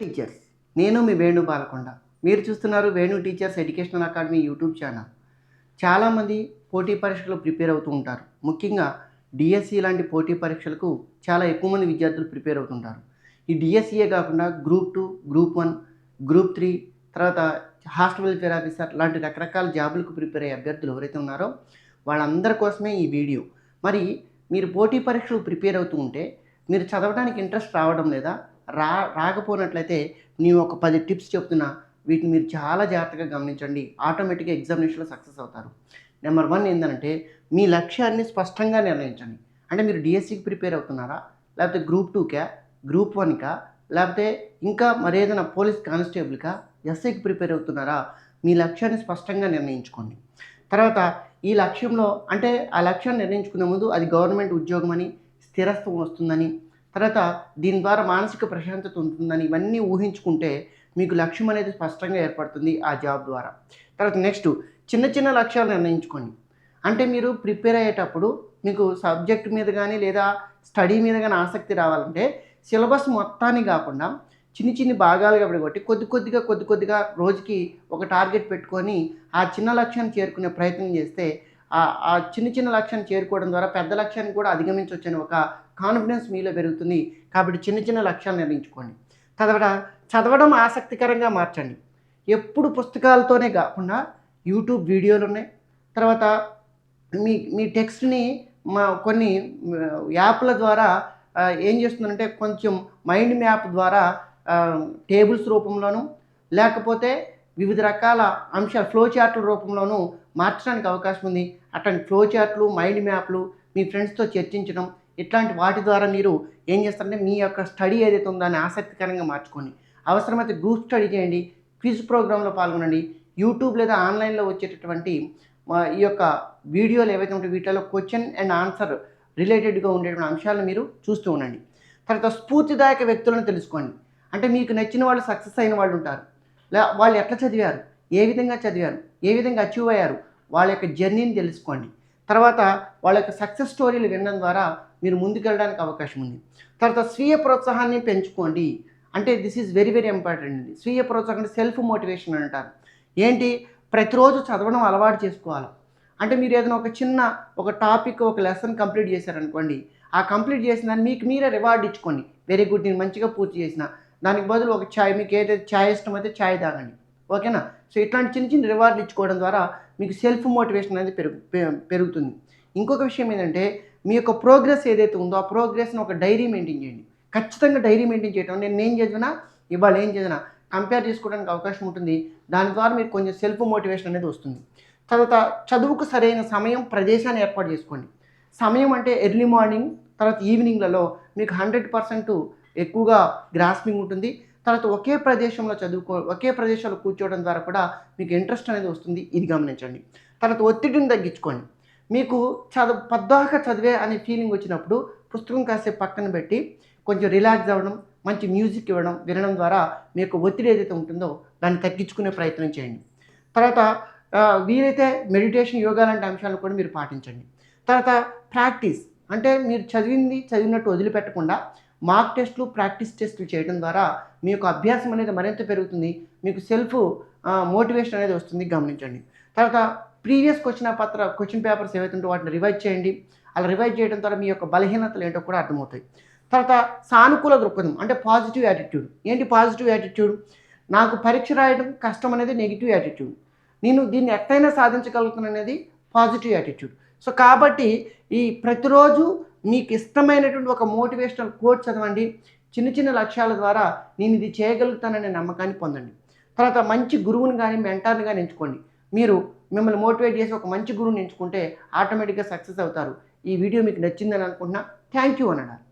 Teachers నేను మీ వేణు బాలకొండ. మీరు చూస్తున్నారు Venu teachers educational academy YouTube channel చాలామంది పోటీ పరీక్షలు ప్రిపేర్ అవుతూ ఉంటారు. ముఖ్యంగా డిఎస్సి లాంటి పోటీ పరీక్షలకు చాలా ఎక్కువ మంది విద్యార్థులు ప్రిపేర్ అవుతుంటారు. ఈ డిఎస్సియే కాకుండా group two group one group three తర్వాత హాస్టల్ వెల్ఫేర్ ఆఫీసర్ లాంటి రకరకాల జాబులకు ప్రిపేర్ అయ్యే అభ్యర్థులు ఎవరైతే ఉన్నారో వాళ్ళందరి కోసమే ఈ వీడియో. మరి మీరు పోటీ పరీక్షలు ప్రిపేర్ అవుతూ ఉంటే మీరు చదవడానికి ఇంట్రెస్ట్ రావడం లేదా రా రాకపోయినట్లయితే నేను ఒక పది టిప్స్ చెప్తున్నా. వీటిని మీరు చాలా జాగ్రత్తగా గమనించండి. ఆటోమేటిక్గా ఎగ్జామినేషన్లో సక్సెస్ అవుతారు. నెంబర్ వన్ ఏంటంటే మీ లక్ష్యాన్ని స్పష్టంగా నిర్ణయించండి. అంటే మీరు డిఎస్సికి ప్రిపేర్ అవుతున్నారా? లేకపోతే గ్రూప్ టూకా? గ్రూప్ వన్కా? లేకపోతే ఇంకా మరేదైనా పోలీస్ కానిస్టేబుల్కా? ఎస్ఐకి ప్రిపేర్ అవుతున్నారా? మీ లక్ష్యాన్ని స్పష్టంగా నిర్ణయించుకోండి. తర్వాత ఈ లక్ష్యంలో అంటే ఆ లక్ష్యాన్ని నిర్ణయించుకునే ముందు అది గవర్నమెంట్ ఉద్యోగం అని స్థిరత్వం వస్తుందని తర్వాత దీని ద్వారా మానసిక ప్రశాంతత ఉంటుందని ఇవన్నీ ఊహించుకుంటే మీకు లక్ష్యం అనేది స్పష్టంగా ఏర్పడుతుంది ఆ జాబ్ ద్వారా. తర్వాత నెక్స్ట్ చిన్న చిన్న లక్ష్యాలు నిర్ణయించుకోండి. అంటే మీరు ప్రిపేర్ అయ్యేటప్పుడు మీకు సబ్జెక్ట్ మీద కానీ లేదా స్టడీ మీద కానీ ఆసక్తి రావాలంటే సిలబస్ మొత్తాన్ని కాకుండా చిన్ని చిన్ని భాగాలుగా పడగొట్టి కొద్ది కొద్దిగా కొద్ది కొద్దిగా రోజుకి ఒక టార్గెట్ పెట్టుకొని ఆ చిన్న లక్ష్యాన్ని చేరుకునే ప్రయత్నం చేస్తే ఆ చిన్న చిన్న లక్ష్యాన్ని చేరుకోవడం ద్వారా పెద్ద లక్ష్యాన్ని కూడా అధిగమించవచ్చని ఒక కాన్ఫిడెన్స్ మీలో పెరుగుతుంది. కాబట్టి చిన్న చిన్న లక్ష్యాలు నిర్ణయించుకోండి. తర్వాత చదవడం ఆసక్తికరంగా మార్చండి. ఎప్పుడు పుస్తకాలతోనే కాకుండా యూట్యూబ్ వీడియోలు ఉన్నాయి. తర్వాత మీ మీ టెక్స్ట్ని మా కొన్ని యాప్ల ద్వారా ఏం చేస్తుందంటే కొంచెం మైండ్ మ్యాప్ ద్వారా టేబుల్స్ రూపంలోను లేకపోతే వివిధ రకాల అంశాలు ఫ్లో చార్ట్ల రూపంలోనూ మార్చడానికి అవకాశం ఉంది. అట్లాంటి ఫ్లో చార్ట్లు మైండ్ మ్యాప్లు మీ ఫ్రెండ్స్తో చర్చించడం ఇట్లాంటి వాటి ద్వారా మీరు ఏం చేస్తారంటే మీ యొక్క స్టడీ ఏదైతే ఉందో దాన్ని ఆసక్తికరంగా మార్చుకోండి. అవసరమైతే గ్రూప్ స్టడీ చేయండి క్విజ్ ప్రోగ్రాంలో పాల్గొనండి యూట్యూబ్ లేదా ఆన్లైన్లో వచ్చేటటువంటి ఈ యొక్క వీడియోలు ఏవైతే ఉంటాయో వీటిలో క్వశ్చన్ అండ్ ఆన్సర్ రిలేటెడ్గా ఉండేటువంటి అంశాలను మీరు చూస్తూ ఉండండి. తర్వాత స్ఫూర్తిదాయక వ్యక్తులను తెలుసుకోండి. అంటే మీకు నచ్చిన వాళ్ళు సక్సెస్ అయిన వాళ్ళు ఉంటారు. లే వాళ్ళు ఎట్లా చదివారు? ఏ విధంగా చదివారు? ఏ విధంగా అచీవ్ అయ్యారు? వాళ్ళ యొక్క జర్నీని తెలుసుకోండి. తర్వాత వాళ్ళ యొక్క సక్సెస్ స్టోరీలు వినడం ద్వారా మీరు ముందుకెళ్ళడానికి అవకాశం ఉంది. తర్వాత స్వీయ ప్రోత్సాహాన్ని పెంచుకోండి. అంటే this is very very important అండి. స్వీయ ప్రోత్సాహం అంటే సెల్ఫ్ మోటివేషన్ అంటారు. ఏంటి? ప్రతిరోజు చదవడం అలవాటు చేసుకోవాలి. అంటే మీరు ఏదైనా ఒక చిన్న ఒక టాపిక్ ఒక లెసన్ కంప్లీట్ చేశారనుకోండి ఆ కంప్లీట్ చేసిన దాన్ని మీకు మీరే రివార్డ్ ఇచ్చుకోండి. వెరీ గుడ్ నేను మంచిగా పూర్తి చేసిన. దానికి బదులు ఒక ఛాయ్ మీకు ఏదైతే ఛాయ్ ఇష్టమైతే ఛాయ్ తాగండి. ఓకేనా? సో ఇట్లాంటి చిన్న చిన్న రివార్డులు ఇచ్చుకోవడం ద్వారా మీకు సెల్ఫ్ మోటివేషన్ అనేది పెరుగు పె- పెరుగుతుంది. ఇంకొక విషయం ఏంటంటే మీ యొక్క ప్రోగ్రెస్ ఏదైతే ఉందో ఆ ప్రోగ్రెస్ని ఒక డైరీ మెయింటైన్ చేయండి. ఖచ్చితంగా డైరీ మెయింటైన్ చేయడం నేను ఏం చదివినా ఇవాళ ఏం చదివినా కంపేర్ చేసుకోవడానికి అవకాశం ఉంటుంది. దాని ద్వారా మీరు కొంచెం సెల్ఫ్ మోటివేషన్ అనేది వస్తుంది. తర్వాత చదువుకు సరైన సమయం ప్రదేశాన్ని ఏర్పాటు చేసుకోండి. సమయం అంటే ఎర్లీ మార్నింగ్ తర్వాత ఈవినింగ్లలో మీకు హండ్రెడ్ పర్సెంట్ ఎక్కువగా గ్రాస్పింగ్ ఉంటుంది. తర్వాత ఒకే ప్రదేశంలో చదువుకో ఒకే ప్రదేశంలో కూర్చోవడం ద్వారా కూడా మీకు ఇంట్రెస్ట్ అనేది వస్తుంది. ఇది గమనించండి. తర్వాత ఒత్తిడిని తగ్గించుకోండి. మీకు చదువు పద్దాక చదివే అనే ఫీలింగ్ వచ్చినప్పుడు పుస్తకం కాసేపు పక్కన పెట్టి కొంచెం రిలాక్స్ అవ్వడం మంచి మ్యూజిక్ ఇవ్వడం వినడం ద్వారా మీ యొక్క ఒత్తిడి ఏదైతే ఉంటుందో దాన్ని తగ్గించుకునే ప్రయత్నం చేయండి. తర్వాత వీలైతే మెడిటేషన్ యోగా లాంటి అంశాలను కూడా మీరు పాటించండి. తర్వాత ప్రాక్టీస్. అంటే మీరు చదివింది చదివినట్టు వదిలిపెట్టకుండా మార్క్ టెస్ట్లు ప్రాక్టీస్ టెస్ట్లు చేయడం ద్వారా మీ యొక్క అభ్యాసం అనేది మరింత పెరుగుతుంది. మీకు సెల్ఫ్ మోటివేషన్ అనేది వస్తుంది. గమనించండి. తర్వాత ప్రీవియస్ క్వశ్చన్ పత్ర క్వశ్చన్ పేపర్స్ ఏవైతుంటే వాటిని రివైజ్ చేయండి. అలా రివైజ్ చేయడం ద్వారా మీ యొక్క బలహీనతలు ఏంటో కూడా అర్థమవుతాయి. తర్వాత సానుకూల దృక్పథం అంటే పాజిటివ్ యాటిట్యూడ్. ఏంటి పాజిటివ్ యాటిట్యూడ్? నాకు పరీక్ష రాయడం కష్టం అనేది నెగిటివ్ యాటిట్యూడ్. నేను దీన్ని ఎట్టయినా సాధించగలుగుతాను అనేది పాజిటివ్ యాటిట్యూడ్. సో కాబట్టి ఈ ప్రతిరోజు మీకు ఇష్టమైనటువంటి ఒక మోటివేషనల్ కోట్ చదవండి. చిన్న చిన్న లక్ష్యాల ద్వారా నేను ఇది చేయగలుగుతాననే నమ్మకాన్ని పొందండి. తర్వాత మంచి గురువుని కానీ మెంటార్ని కానీ ఎంచుకోండి. మీరు మిమ్మల్ని మోటివేట్ చేసి ఒక మంచి గురువుని ఎంచుకుంటే ఆటోమేటిక్గా సక్సెస్ అవుతారు. ఈ వీడియో మీకు నచ్చిందని అనుకుంటున్నా. Thank you అనడారు